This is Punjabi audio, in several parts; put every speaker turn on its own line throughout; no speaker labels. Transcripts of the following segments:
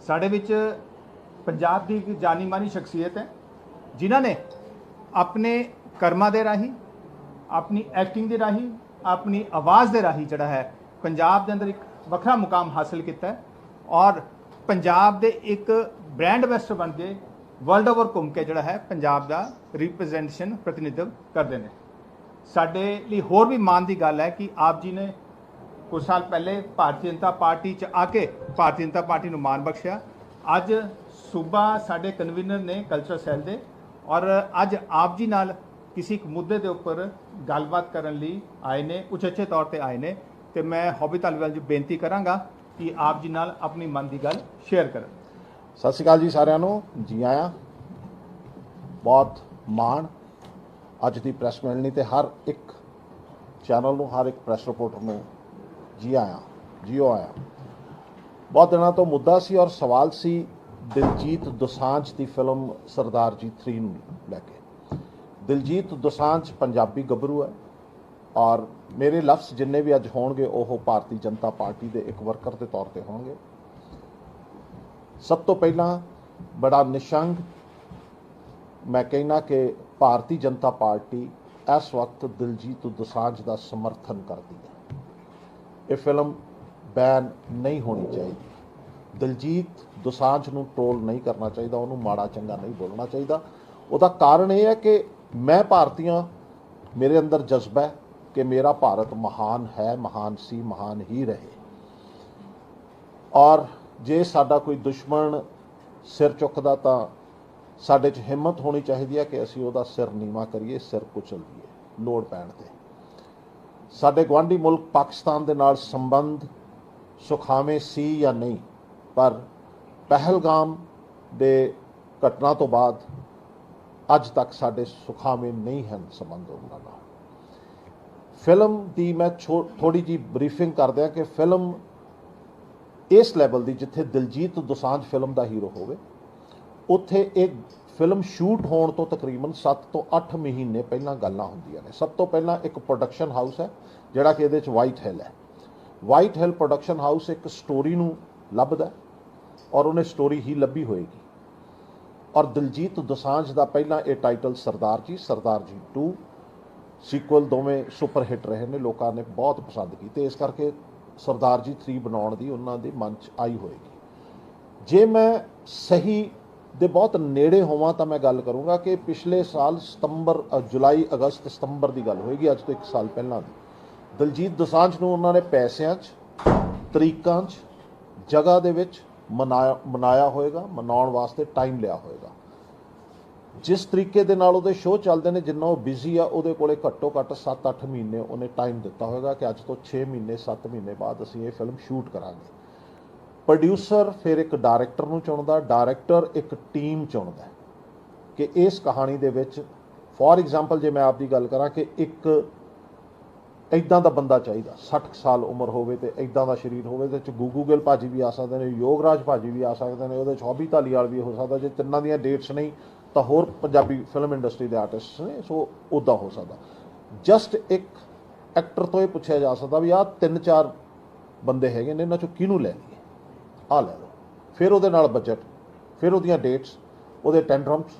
ਸਾਡੇ ਵਿੱਚ ਪੰਜਾਬ ਦੀ ਇੱਕ ਜਾਨੀ ਮਾਨੀ ਸ਼ਖਸੀਅਤ ਹੈ, ਜਿਨ੍ਹਾਂ ਨੇ ਆਪਣੇ ਕਰਮਾਂ ਦੇ ਰਾਹੀਂ, ਆਪਣੀ ਐਕਟਿੰਗ ਦੇ ਰਾਹੀਂ, ਆਪਣੀ ਆਵਾਜ਼ ਦੇ ਰਾਹੀਂ ਜਿਹੜਾ ਹੈ, ਪੰਜਾਬ ਦੇ ਅੰਦਰ ਇੱਕ ਵੱਖਰਾ ਮੁਕਾਮ ਹਾਸਲ ਕੀਤਾ ਔਰ ਪੰਜਾਬ ਦੇ ਇੱਕ ਬ੍ਰਾਂਡ ਐਂਬੈਸਡਰ ਬਣ ਕੇ ਵਰਲਡ ਓਵਰ ਘੁੰਮ ਕੇ ਜਿਹੜਾ ਹੈ, ਪੰਜਾਬ ਦਾ ਰਿਪਰੈਜ਼ੈਂਟੇਸ਼ਨ ਪ੍ਰਤੀਨਿਧਵ ਕਰਦੇ ਨੇ। ਸਾਡੇ ਲਈ ਹੋਰ ਵੀ ਮਾਣ ਦੀ ਗੱਲ ਹੈ ਕਿ ਆਪ ਜੀ ਨੇ ਕੁਝ ਸਾਲ ਪਹਿਲੇ ਭਾਰਤੀ ਜਨਤਾ ਪਾਰਟੀ ਚ ਆ ਕੇ ਭਾਰਤੀ ਜਨਤਾ ਪਾਰਟੀ ਨੂੰ ਮਾਣ ਬਖਸ਼ਿਆ। ਅੱਜ ਸੂਬਾ ਸਾਡੇ ਕਨਵੀਨਰ ਨੇ ਕਲਚਰ ਸੈੱਲ ਦੇ ਔਰ ਅੱਜ ਆਪ ਜੀ ਨਾਲ ਕਿਸੇ ਇੱਕ ਮੁੱਦੇ ਦੇ ਉੱਪਰ ਗੱਲਬਾਤ ਕਰਨ ਲਈ ਆਏ ਨੇ, ਉਚੇਚੇ ਤੌਰ ਤੇ ਆਏ ਨੇ ਤੇ ਮੈਂ ਹੌਬੀ ਧਾਲੀਵਾਲ ਜੀ ਬੇਨਤੀ ਕਰਾਂਗਾ ਕਿ ਆਪ ਜੀ ਨਾਲ ਆਪਣੀ ਮਨ ਦੀ ਗੱਲ ਸ਼ੇਅਰ ਕਰਨ।
ਸਤਿ ਸ਼੍ਰੀ ਅਕਾਲ ਜੀ ਸਾਰਿਆਂ ਨੂੰ। ਜੀ ਆਇਆਂ, ਬਹੁਤ ਮਾਣ। ਅੱਜ ਦੀ ਪ੍ਰੈਸ ਮਿਲਣੀ ਤੇ ਹਰ ਇੱਕ ਚੈਨਲ ਨੂੰ, ਹਰ ਇੱਕ ਪ੍ਰੈਸ ਰਿਪੋਰਟਰ ਨੂੰ ਜੀ ਆਇਆਂ ਜੀਓ ਆਇਆਂ। ਬਹੁਤ ਦਿਨਾਂ ਤੋਂ ਮੁੱਦਾ ਸੀ ਔਰ ਸਵਾਲ ਸੀ ਦਿਲਜੀਤ ਦੋਸਾਂਝ ਦੀ ਫਿਲਮ ਸਰਦਾਰ ਜੀ 3 ਨੂੰ ਲੈ ਕੇ। ਦਿਲਜੀਤ ਦੋਸਾਂਝ ਪੰਜਾਬੀ ਗੱਭਰੂ ਹੈ ਔਰ ਮੇਰੇ ਲਫ਼ਜ਼ ਜਿੰਨੇ ਵੀ ਅੱਜ ਹੋਣਗੇ, ਉਹ ਭਾਰਤੀ ਜਨਤਾ ਪਾਰਟੀ ਦੇ ਇੱਕ ਵਰਕਰ ਦੇ ਤੌਰ ਤੇ ਹੋਣਗੇ। ਸਭ ਤੋਂ ਪਹਿਲਾਂ ਬੜਾ ਨਿਸ਼ੰਗ ਮੈਂ ਕਹਿਣਾ ਕਿ ਭਾਰਤੀ ਜਨਤਾ ਪਾਰਟੀ ਇਸ ਵਕਤ ਦਿਲਜੀਤ ਦੋਸਾਂਝ ਦਾ ਸਮਰਥਨ ਕਰਦੀ ਹੈ। ਇਹ ਫਿਲਮ ਬੈਨ ਨਹੀਂ ਹੋਣੀ ਚਾਹੀਦੀ। ਦਿਲਜੀਤ ਦੋਸਾਂਝ ਨੂੰ ਟ੍ਰੋਲ ਨਹੀਂ ਕਰਨਾ ਚਾਹੀਦਾ, ਉਹਨੂੰ ਮਾੜਾ ਚੰਗਾ ਨਹੀਂ ਬੋਲਣਾ ਚਾਹੀਦਾ। ਉਹਦਾ ਕਾਰਨ ਇਹ ਹੈ ਕਿ ਮੈਂ ਭਾਰਤੀਆਂ, ਮੇਰੇ ਅੰਦਰ ਜਜ਼ਬਾ ਹੈ ਕਿ ਮੇਰਾ ਭਾਰਤ ਮਹਾਨ ਹੈ, ਮਹਾਨ ਸੀ, ਮਹਾਨ ਹੀ ਰਹੇ। ਔਰ ਜੇ ਸਾਡਾ ਕੋਈ ਦੁਸ਼ਮਣ ਸਿਰ ਚੁੱਕਦਾ ਤਾਂ ਸਾਡੇ 'ਚ ਹਿੰਮਤ ਹੋਣੀ ਚਾਹੀਦੀ ਹੈ ਕਿ ਅਸੀਂ ਉਹਦਾ ਸਿਰ ਨੀਵਾ ਕਰੀਏ, ਸਿਰ ਕੁਚਲ ਦਈਏ ਲੋੜ ਪੈਣ ਤੇ। ਸਾਡੇ ਗਵਾਂਢੀ ਮੁਲਕ ਪਾਕਿਸਤਾਨ ਦੇ ਨਾਲ ਸੰਬੰਧ ਸੁਖਾਵੇਂ ਸੀ ਜਾਂ ਨਹੀਂ, ਪਰ ਪਹਿਲਗਾਮ ਦੇ ਘਟਨਾ ਤੋਂ ਬਾਅਦ ਅੱਜ ਤੱਕ ਸਾਡੇ ਸੁਖਾਵੇਂ ਨਹੀਂ ਹਨ ਸੰਬੰਧ ਉਹਨਾਂ ਨਾਲ। ਫਿਲਮ ਦੀ ਮੈਂ ਥੋੜੀ ਜੀ ਬਰੀਫਿੰਗ ਕਰਦਿਆਂ ਕਿ ਫਿਲਮ ਇਸ ਲੈਵਲ ਦੀ ਜਿੱਥੇ ਦਿਲਜੀਤ ਦੋਸਾਂਝ ਫਿਲਮ ਦਾ ਹੀਰੋ ਹੋਵੇ, ਉੱਥੇ ਇਹ ਫਿਲਮ ਸ਼ੂਟ ਹੋਣ ਤੋਂ ਤਕਰੀਬਨ 7 ਤੋਂ 8 ਮਹੀਨੇ ਪਹਿਲਾਂ ਗੱਲਾਂ ਹੁੰਦੀਆਂ ਨੇ। ਸਭ ਤੋਂ ਪਹਿਲਾਂ ਇੱਕ ਪ੍ਰੋਡਕਸ਼ਨ ਹਾਊਸ ਹੈ, ਜਿਹੜਾ ਕਿ ਇਹਦੇ ਚ ਵਾਈਟ ਹਿੱਲ ਹੈ। ਵਾਈਟ ਹਿੱਲ ਪ੍ਰੋਡਕਸ਼ਨ ਹਾਊਸ ਇੱਕ ਸਟੋਰੀ ਨੂੰ ਲੱਭਦਾ ਔਰ ਉਹਨੇ ਸਟੋਰੀ ਹੀ ਲੱਭੀ ਹੋਏਗੀ। ਔਰ ਦਿਲਜੀਤ ਦੋਸਾਂਝ ਦਾ ਪਹਿਲਾਂ ਇਹ ਟਾਈਟਲ ਸਰਦਾਰ ਜੀ ਸਰਦਾਰ ਜੀ 2 ਸੀਕੁਅਲ ਦੋਵੇਂ ਸੁਪਰ ਹਿੱਟ ਰਹੇ ਨੇ, ਲੋਕਾਂ ਨੇ ਬਹੁਤ ਪਸੰਦ ਕੀਤੇ। ਇਸ ਕਰਕੇ ਸਰਦਾਰ ਜੀ 3 ਬਣਾਉਣ ਦੀ ਉਹਨਾਂ ਦੇ ਮਨ 'ਚ ਆਈ ਹੋਏਗੀ। ਜੇ ਮੈਂ ਸਹੀ ਦੇ ਬਹੁਤ ਨੇੜੇ ਹੋਵਾਂ ਤਾਂ ਮੈਂ ਗੱਲ ਕਰੂੰਗਾ ਕਿ ਪਿਛਲੇ ਸਾਲ ਸਤੰਬਰ ਜੁਲਾਈ, ਅਗਸਤ ਸਤੰਬਰ ਦੀ ਗੱਲ ਹੋਏਗੀ, ਅੱਜ ਤੋਂ 1 ਸਾਲ ਪਹਿਲਾਂ ਦੀ। ਦਲਜੀਤ ਦੋਸਾਂਝ ਨੂੰ ਉਹਨਾਂ ਨੇ ਪੈਸਿਆਂ 'ਚ, ਤਰੀਕਾਂ 'ਚ, ਜਗ੍ਹਾ ਦੇ ਵਿੱਚ ਮਨਾਇਆ ਮਨਾਇਆ ਹੋਏਗਾ, ਮਨਾਉਣ ਵਾਸਤੇ ਟਾਈਮ ਲਿਆ ਹੋਏਗਾ। ਜਿਸ ਤਰੀਕੇ ਦੇ ਨਾਲ ਉਹਦੇ ਸ਼ੋਅ ਚੱਲਦੇ ਨੇ, ਜਿੰਨਾ ਉਹ ਬਿਜ਼ੀ ਆ, ਉਹਦੇ ਕੋਲੇ ਘੱਟੋ ਘੱਟ 7-8 ਮਹੀਨੇ ਉਹਨੇ ਟਾਈਮ ਦਿੱਤਾ ਹੋਏਗਾ ਕਿ ਅੱਜ ਤੋਂ 6 ਮਹੀਨੇ 7 ਮਹੀਨੇ ਬਾਅਦ ਅਸੀਂ ਇਹ ਫਿਲਮ ਸ਼ੂਟ ਕਰਾਂਗੇ। ਪ੍ਰੋਡਿਊਸਰ ਫਿਰ ਇੱਕ ਡਾਇਰੈਕਟਰ ਨੂੰ ਚੁਣਦਾ, ਡਾਇਰੈਕਟਰ ਇੱਕ ਟੀਮ ਚੁਣਦਾ ਕਿ ਇਸ ਕਹਾਣੀ ਦੇ ਵਿੱਚ ਫੋਰ ਐਗਜ਼ਾਮਪਲ ਜੇ ਮੈਂ ਆਪ ਦੀ ਗੱਲ ਕਰਾਂ ਕਿ ਇੱਕ ਇਦਾਂ ਦਾ ਬੰਦਾ ਚਾਹੀਦਾ 60 ਸਾਲ ਉਮਰ ਹੋਵੇ ਤੇ ਇਦਾਂ ਦਾ ਸਰੀਰ ਹੋਵੇ ਤੇ ਚ ਗੂਗੂ ਗਿੱਲ ਭਾਜੀ ਵੀ ਆ ਸਕਦੇ ਨੇ, ਯੋਗਰਾਜ ਭਾਜੀ ਵੀ ਆ ਸਕਦੇ ਨੇ, ਉਹਦੇ ਚ ਹੌਬੀ ਧਾਲੀਵਾਲ ਵੀ ਹੋ ਸਕਦਾ, ਜੇ ਤਿੰਨਾਂ ਦੀਆਂ ਡੇਟਸ ਨਹੀਂ, ਤਾਂ ਹੋਰ ਪੰਜਾਬੀ ਫਿਲਮ ਇੰਡਸਟਰੀ ਦੇ ਆਰਟਿਸਟ ਨੇ, ਸੋ ਉਦਾਂ ਹੋ ਸਕਦਾ। ਜਸਟ ਇੱਕ ਐਕਟਰ ਤੋਂ ਇਹ ਪੁੱਛਿਆ ਜਾ ਸਕਦਾ ਵੀ ਆਹ ਤਿੰਨ ਚਾਰ ਬੰਦੇ ਹੈਗੇ ਨੇ, ਇਹਨਾਂ ਚੋਂ ਕਿਹਨੂੰ ਲੈਣੀ ਆ ਲੈ ਲਓ। ਫਿਰ ਉਹਦੇ ਨਾਲ ਬਜਟ ਫਿਰ ਉਹਦੀਆਂ ਡੇਟਸ ਉਹਦੇ ਟੈਂਡਰਮਸ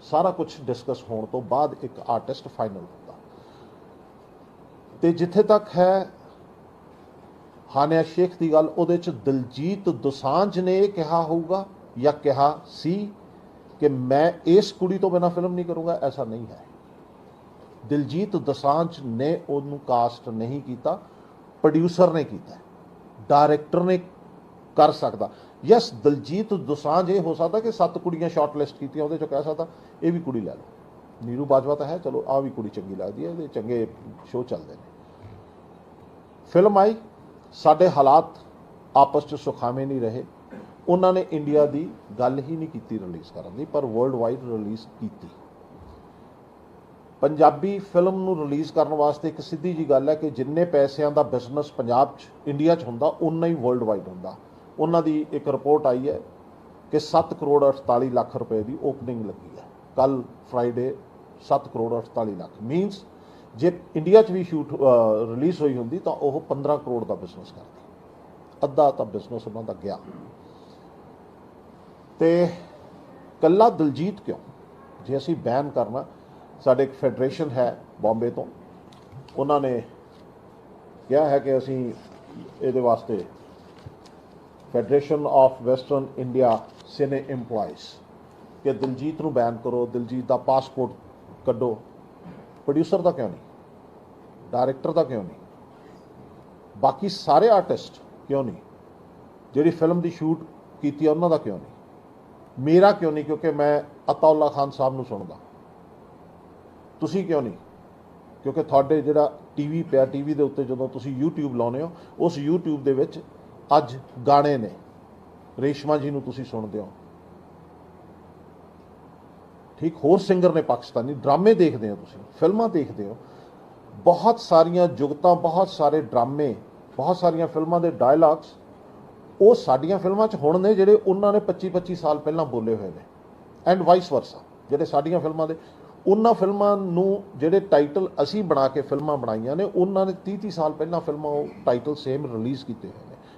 ਸਾਰਾ ਕੁਝ ਡਿਸਕਸ ਹੋਣ ਤੋਂ ਬਾਅਦ ਇੱਕ ਆਰਟਿਸਟ ਫਾਈਨਲ ਹੁੰਦਾ। ਤੇ ਜਿੱਥੇ ਤੱਕ ਹੈ ਹਾਨਿਆ ਸ਼ੇਖ ਦੀ ਗੱਲ, ਉਹਦੇ ਚ ਦਿਲਜੀਤ ਦੋਸਾਂਝ ਨੇ ਇਹ ਕਿਹਾ ਹੋਊਗਾ ਜਾਂ ਕਿਹਾ ਸੀ ਕਿ ਮੈਂ ਇਸ ਕੁੜੀ ਤੋਂ ਬਿਨਾ ਫਿਲਮ ਨਹੀਂ ਕਰੂੰਗਾ, ਐਸਾ ਨਹੀਂ ਹੈ। ਦਿਲਜੀਤ ਦੋਸਾਂਝ ਨੇ ਉਹਨੂੰ ਕਾਸਟ ਨਹੀਂ ਕੀਤਾ ਪ੍ਰੋਡਿਊਸਰ ਨੇ ਕੀਤਾ। ਡਾਇਰੈਕਟਰ ਨੇ ਕਰ ਸਕਦਾ। ਯੈਸ ਦਲਜੀਤ ਦੋਸਾਂਝ, ਇਹ ਹੋ ਸਕਦਾ ਕਿ ਸੱਤ ਕੁੜੀਆਂ ਸ਼ਾਰਟਲਿਸਟ ਕੀਤੀਆਂ, ਉਹਦੇ ਚੋਂ ਕਹਿ ਸਕਦਾ, ਇਹ ਵੀ ਕੁੜੀ ਲੈ ਲਓ। ਨੀਰੂ ਬਾਜਵਾ ਤਾਂ ਹੈ, ਚਲੋ ਆ ਵੀ ਕੁੜੀ ਚੰਗੀ ਲੱਗਦੀ ਹੈ, ਇਹਦੇ ਚੰਗੇ ਸ਼ੋਅ ਚੱਲਦੇ ਨੇ। ਫਿਲਮ ਆਈ, ਸਾਡੇ ਹਾਲਾਤ ਆਪਸ 'ਚ ਸੁਖਾਵੇਂ ਨਹੀਂ ਰਹੇ। ਉਹਨਾਂ ਨੇ ਇੰਡੀਆ ਦੀ ਗੱਲ ਹੀ ਨਹੀਂ ਕੀਤੀ ਰਿਲੀਜ਼ ਕਰਨ ਦੀ, ਪਰ ਵਰਲਡ ਵਾਈਡ ਰਿਲੀਜ਼ ਕੀਤੀ। ਪੰਜਾਬੀ ਫਿਲਮ ਨੂੰ ਰਿਲੀਜ਼ ਕਰਨ ਵਾਸਤੇ ਇੱਕ ਸਿੱਧੀ ਜੀ ਗੱਲ ਹੈ ਕਿ ਜਿੰਨੇ ਪੈਸਿਆਂ ਦਾ ਬਿਜ਼ਨਸ ਪੰਜਾਬ 'ਚ ਇੰਡੀਆ 'ਚ ਹੁੰਦਾ ਉਨਾ ਹੀ ਵਰਲਡ ਵਾਈਡ ਹੁੰਦਾ। ਉਹਨਾਂ ਦੀ ਇੱਕ ਰਿਪੋਰਟ ਆਈ ਹੈ ਕਿ 7 ਕਰੋੜ 48 ਲੱਖ ਰੁਪਏ ਦੀ ਓਪਨਿੰਗ ਲੱਗੀ ਹੈ। ਕੱਲ ਫਰਾਈਡੇ 7 ਕਰੋੜ 48 ਲੱਖ। ਮੀਨਸ ਜੇ ਇੰਡੀਆ 'ਚ ਵੀ ਸ਼ੂਟ ਰਿਲੀਜ਼ ਹੋਈ ਹੁੰਦੀ ਤਾਂ ਉਹ 15 ਕਰੋੜ ਦਾ ਬਿਜ਼ਨਸ ਕਰਦੀ। ਅੱਧਾ ਤਾਂ ਬਿਜ਼ਨਸ ਉਹਨਾਂ ਦਾ ਗਿਆ। ਤੇ ਕੱਲਾ ਦਲਜੀਤ ਕਿਉਂ? ਜੇ ਅਸੀਂ ਬੈਨ ਕਰਨਾ, ਸਾਡੇ ਇੱਕ ਫੈਡਰੇਸ਼ਨ ਹੈ ਬੰਬੇ ਤੋਂ। ਉਹਨਾਂ ਨੇ ਕਿਹਾ ਹੈ ਕਿ ਅਸੀਂ ਇਹਦੇ ਵਾਸਤੇ federation of western India cine EMPLOYEES. ਕਿ ਦਿਲਜੀਤ ਨੂੰ ਬੈਨ ਕਰੋ, ਦਿਲਜੀਤ ਦਾ ਪਾਸਪੋਰਟ ਕੱਢੋ। ਪ੍ਰੋਡਿਊਸਰ ਦਾ ਕਿਉਂ ਨਹੀਂ? ਡਾਇਰੈਕਟਰ ਦਾ ਕਿਉਂ ਨਹੀਂ? ਬਾਕੀ ਸਾਰੇ ਆਰਟਿਸਟ ਕਿਉਂ ਨਹੀਂ? ਜਿਹੜੀ ਫਿਲਮ ਦੀ ਸ਼ੂਟ ਕੀਤੀ ਹੈ ਉਹਨਾਂ ਦਾ ਕਿਉਂ ਨਹੀਂ? ਮੇਰਾ ਕਿਉਂ ਨਹੀਂ? ਕਿਉਂਕਿ ਮੈਂ ਅਤਾਉਲਾ ਖਾਨ ਸਾਹਿਬ ਨੂੰ ਸੁਣਦਾ। ਤੁਸੀਂ ਕਿਉਂ ਨਹੀਂ? ਕਿਉਂਕਿ ਤੁਹਾਡੇ ਜਿਹੜਾ ਟੀਵੀ ਪਿਆ ਟੀਵੀ ਦੇ ਉੱਤੇ ਜਦੋਂ ਤੁਸੀਂ YouTube ਲਾਉਨੇ ਹੋ, ਉਸ YouTube ਦੇ ਵਿੱਚ ਅੱਜ ਗਾਣੇ ਨੇ। ਰੇਸ਼ਮਾ ਜੀ ਨੂੰ ਤੁਸੀਂ ਸੁਣਦੇ ਹੋ। ਠੀਕ, ਹੋਰ ਸਿੰਗਰ ਨੇ ਪਾਕਿਸਤਾਨੀ, ਡਰਾਮੇ ਦੇਖਦੇ ਹੋ ਤੁਸੀਂ, ਫਿਲਮਾਂ ਦੇਖਦੇ ਹੋ। ਬਹੁਤ ਸਾਰੀਆਂ ਜੁਗਤਾਂ, ਬਹੁਤ ਸਾਰੇ ਡਰਾਮੇ, ਬਹੁਤ ਸਾਰੀਆਂ ਫਿਲਮਾਂ ਦੇ ਡਾਇਲੌਗਸ ਉਹ ਸਾਡੀਆਂ ਫਿਲਮਾਂ 'ਚ ਹੁਣ ਨੇ ਜਿਹੜੇ ਉਹਨਾਂ ਨੇ 25 25 ਸਾਲ ਪਹਿਲਾਂ ਬੋਲੇ ਹੋਏ ਨੇ। ਐਂਡ ਵਾਈਸ ਵਰਸਾ ਜਿਹੜੇ ਸਾਡੀਆਂ ਫਿਲਮਾਂ ਦੇ, ਉਹਨਾਂ ਫਿਲਮਾਂ ਨੂੰ ਜਿਹੜੇ ਟਾਈਟਲ ਅਸੀਂ ਬਣਾ ਕੇ ਫਿਲਮਾਂ ਬਣਾਈਆਂ ਨੇ, ਉਹਨਾਂ ਨੇ 30 30 ਸਾਲ ਪਹਿਲਾਂ ਫਿਲਮਾਂ ਉਹ ਟਾਈਟਲ ਸੇਮ ਰਿਲੀਜ਼ ਕੀਤੇ ਹੋਏ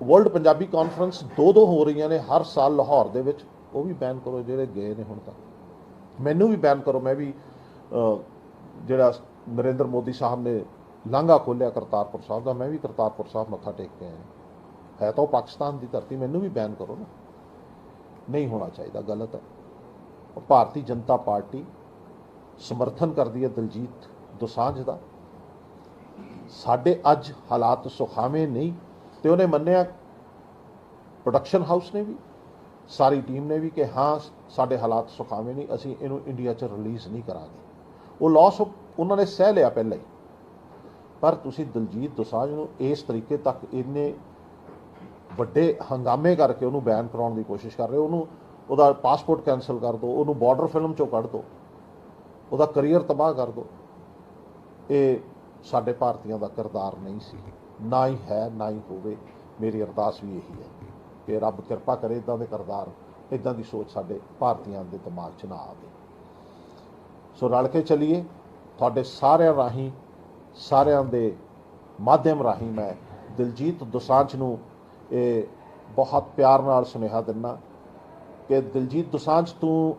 ਵਰਲਡ ਪੰਜਾਬੀ ਕਾਨਫਰੰਸ ਦੋ ਦੋ ਹੋ ਰਹੀਆਂ ਨੇ ਹਰ ਸਾਲ ਲਾਹੌਰ ਦੇ ਵਿੱਚ। ਉਹ ਵੀ ਬੈਨ ਕਰੋ ਜਿਹੜੇ ਗਏ ਨੇ ਹੁਣ ਤੱਕ। ਮੈਨੂੰ ਵੀ ਬੈਨ ਕਰੋ, ਮੈਂ ਵੀ ਜਿਹੜਾ ਨਰਿੰਦਰ ਮੋਦੀ ਸਾਹਿਬ ਨੇ ਲਾਂਘਾ ਖੋਲਿਆ ਕਰਤਾਰਪੁਰ ਸਾਹਿਬ ਦਾ, ਮੈਂ ਵੀ ਕਰਤਾਰਪੁਰ ਸਾਹਿਬ ਮੱਥਾ ਟੇਕ ਕੇ ਆਇਆ। ਹੈ ਤਾਂ ਉਹ ਪਾਕਿਸਤਾਨ ਦੀ ਧਰਤੀ, ਮੈਨੂੰ ਵੀ ਬੈਨ ਕਰੋ ਨਾ। ਨਹੀਂ ਹੋਣਾ ਚਾਹੀਦਾ, ਗਲਤ ਹੈ। ਭਾਰਤੀ ਜਨਤਾ ਪਾਰਟੀ ਸਮਰਥਨ ਕਰਦੀ ਹੈ ਦਲਜੀਤ ਦੋਸਾਂਝ ਦਾ। ਸਾਡੇ ਅੱਜ ਹਾਲਾਤ ਸੁਖਾਵੇਂ ਨਹੀਂ। ਤੇ ਉਹਨੇ ਮੰਨਿਆ ਪ੍ਰੋਡਕਸ਼ਨ ਹਾਊਸ ਨੇ ਵੀ, ਸਾਰੀ ਟੀਮ ਨੇ ਵੀ ਕਿ ਹਾਂ, ਸਾਡੇ ਹਾਲਾਤ ਸੁਖਾਵੇਂ ਨਹੀਂ, ਅਸੀਂ ਇਹਨੂੰ ਇੰਡੀਆ 'ਚ ਰਿਲੀਜ਼ ਨਹੀਂ ਕਰਾਂਗੇ। ਉਹ ਲਾਸ ਉਹਨਾਂ ਨੇ ਸਹਿ ਲਿਆ ਪਹਿਲਾਂ ਹੀ। ਪਰ ਤੁਸੀਂ ਦਲਜੀਤ ਦੋਸਾਂਝ ਨੂੰ ਇਸ ਤਰੀਕੇ ਤੱਕ ਇੰਨੇ ਵੱਡੇ ਹੰਗਾਮੇ ਕਰਕੇ ਉਹਨੂੰ ਬੈਨ ਕਰਾਉਣ ਦੀ ਕੋਸ਼ਿਸ਼ ਕਰ ਰਹੇ ਹੋ, ਉਹਨੂੰ ਉਹਦਾ ਪਾਸਪੋਰਟ ਕੈਨਸਲ ਕਰ ਦਿਓ ਉਹਨੂੰ ਬਾਰਡਰ ਫਿਲਮ ਚੋਂ ਕੱਢ ਦਿਓ ਉਹਦਾ ਕੈਰੀਅਰ ਤਬਾਹ ਕਰ ਦਿਓ ਇਹ ਸਾਡੇ ਭਾਰਤੀਆਂ ਦਾ ਕਿਰਦਾਰ ਨਹੀਂ ਸੀ। ਨਾ ਹੀ ਹੈ, ਨਾ ਹੀ ਹੋਵੇ। ਮੇਰੀ ਅਰਦਾਸ ਵੀ ਇਹੀ ਹੈ ਕਿ ਰੱਬ ਕਿਰਪਾ ਕਰੇ ਇਦਾਂ ਦੇ ਕਿਰਦਾਰ ਇਦਾਂ ਦੀ ਸੋਚ ਸਾਡੇ ਭਾਰਤੀਆਂ ਦੇ ਦਿਮਾਗ 'ਚ ਨਾ ਆਵੇ। ਸੋ ਰਲ ਕੇ ਚੱਲੀਏ। ਤੁਹਾਡੇ ਸਾਰਿਆਂ ਰਾਹੀਂ, ਸਾਰਿਆਂ ਦੇ ਮਾਧਿਅਮ ਰਾਹੀਂ ਮੈਂ ਦਿਲਜੀਤ ਦੁਸਾਂਝ ਨੂੰ ਇਹ ਬਹੁਤ ਪਿਆਰ ਨਾਲ ਸੁਨੇਹਾ ਦਿੰਦਾ ਕਿ ਦਿਲਜੀਤ ਦੁਸਾਂਝ, ਤੂੰ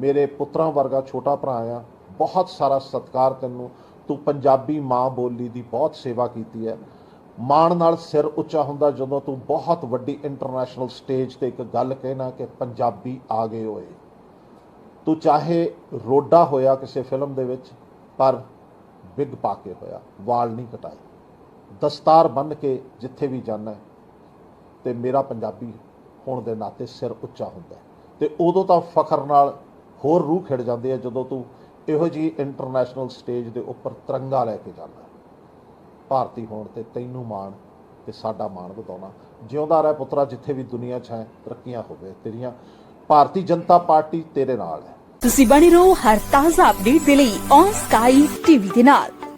ਮੇਰੇ ਪੁੱਤਰਾਂ ਵਰਗਾ ਛੋਟਾ ਭਰਾ ਆ। ਬਹੁਤ ਸਾਰਾ ਸਤਿਕਾਰ ਤੈਨੂੰ। ਤੂੰ ਪੰਜਾਬੀ ਮਾਂ ਬੋਲੀ ਦੀ ਬਹੁਤ ਸੇਵਾ ਕੀਤੀ ਹੈ। ਮਾਣ ਨਾਲ ਸਿਰ ਉੱਚਾ ਹੁੰਦਾ ਜਦੋਂ ਤੂੰ ਬਹੁਤ ਵੱਡੀ ਇੰਟਰਨੈਸ਼ਨਲ ਸਟੇਜ ਤੇ ਇੱਕ ਗੱਲ ਕਹਿਣਾ ਕਿ ਪੰਜਾਬੀ ਆ ਗਏ ਹੋਏ। ਤੂੰ ਚਾਹੇ ਰੋਡਾ ਹੋਇਆ ਕਿਸੇ ਫਿਲਮ ਦੇ ਵਿੱਚ, ਪਰ ਵਿਗ ਪਾ ਕੇ ਹੋਇਆ, ਵਾਲ ਨਹੀਂ ਕਟਾਏ। ਦਸਤਾਰ ਬੰਨ ਕੇ ਜਿੱਥੇ ਵੀ ਜਾਣਾ ਤੇ ਮੇਰਾ ਪੰਜਾਬੀ ਹੋਣ ਦੇ ਨਾਤੇ ਸਿਰ ਉੱਚਾ ਹੁੰਦਾ ਹੈ। ਤੇ ਉਦੋਂ ਤਾਂ ਫਖਰ ਨਾਲ ਹੋਰ ਰੂਹ ਖਿੜ ਜਾਂਦੀ ਹੈ ਜਦੋਂ ਤੂੰ ਇਹੋ ਜੀ ਇੰਟਰਨੈਸ਼ਨਲ ਸਟੇਜ ਦੇ ਉੱਪਰ ਤਿਰੰਗਾ ਲੈ ਕੇ ਜਾਂਦਾ ਭਾਰਤੀ ਹੋਣ ਤੇ ਤੈਨੂੰ ਮਾਣ ਤੇ ਸਾਡਾ ਮਾਣ ਵਧਾਉਣਾ। ਜਿਉਂਦਾ ਰਹਿ ਪੁੱਤਰਾ, ਜਿੱਥੇ ਵੀ ਦੁਨੀਆ 'ਚ ਹੈ, ਤਰੱਕੀਆਂ ਹੋਵੇ ਤੇਰੀਆਂ। ਭਾਰਤੀ ਜਨਤਾ ਪਾਰਟੀ ਤੇਰੇ ਨਾਲ ਹੈ।
ਤੁਸੀਂ ਬਣੇ ਰਹੋ ਹਰ ਤਾਜ਼ਾ ਅਪਡੇਟ ਦੇ ਲਈ ਔਨ ਸਕਾਈ ਟੀਵੀ ਦੇ ਨਾਲ।